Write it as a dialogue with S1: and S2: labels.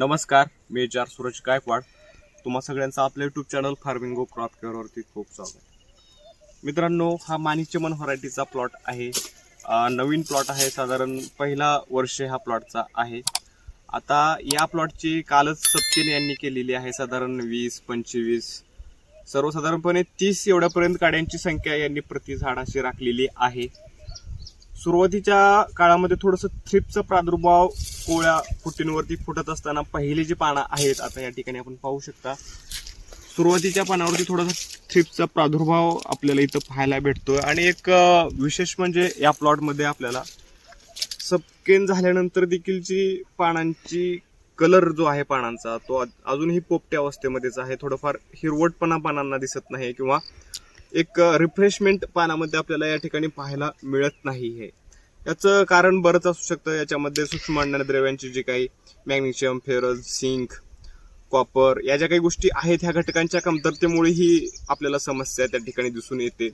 S1: नमस्कार मी जार सूरज गायकवाड. तुम्हा सगळ्यांचं आपल्या YouTube channel farming go crop केअरवरती खूप स्वागत. मित्रांनो हा माणिक्यमन व्हरायटीचा प्लॉट आहे. नवीन प्लॉट आहे. साधारण पहिला वर्ष हा प्लॉटचा आहे. आता या प्लॉटची कालच सप्तेने यांनी केलेली आहे. साधारण वीस पंचवीस सर्वसाधारणपणे तीस एवढ्यापर्यंत काड्यांची संख्या यांनी प्रति झाडाशी राखलेली आहे. सुरुवातीच्या काळामध्ये थोडंसं थ्रिपचा प्रादुर्भाव कोळ्या फुटींवरती फुटत असताना पहिली जी पानं आहेत आता या ठिकाणी आपण पाहू शकता. सुरुवातीच्या पानावरती थोडासा थ्रिपचा प्रादुर्भाव आपल्याला इथं पाहायला भेटतोय. आणि एक विशेष म्हणजे या प्लॉटमध्ये आपल्याला सबकेन झाल्यानंतर देखीलची पानांची कलर जो आहे पानांचा तो अजूनही पोपट्या अवस्थेमध्येच आहे. थोडंफार हिरवटपणा पानांना दिसत नाही किंवा एक रिफ्रेशमेंट पानामध्ये आपल्याला या ठिकाणी पाहायला मिळत नाही हे याचं कारण बरंच असू शकतं. याच्यामध्ये सूक्ष्म अन्नद्रव्यांची जी काही मॅग्नेशियम फेरस झिंक कॉपर या ज्या काही गोष्टी आहेत ह्या घटकांच्या कमतरतेमुळे ही आपल्याला समस्या त्या ठिकाणी दिसून येते.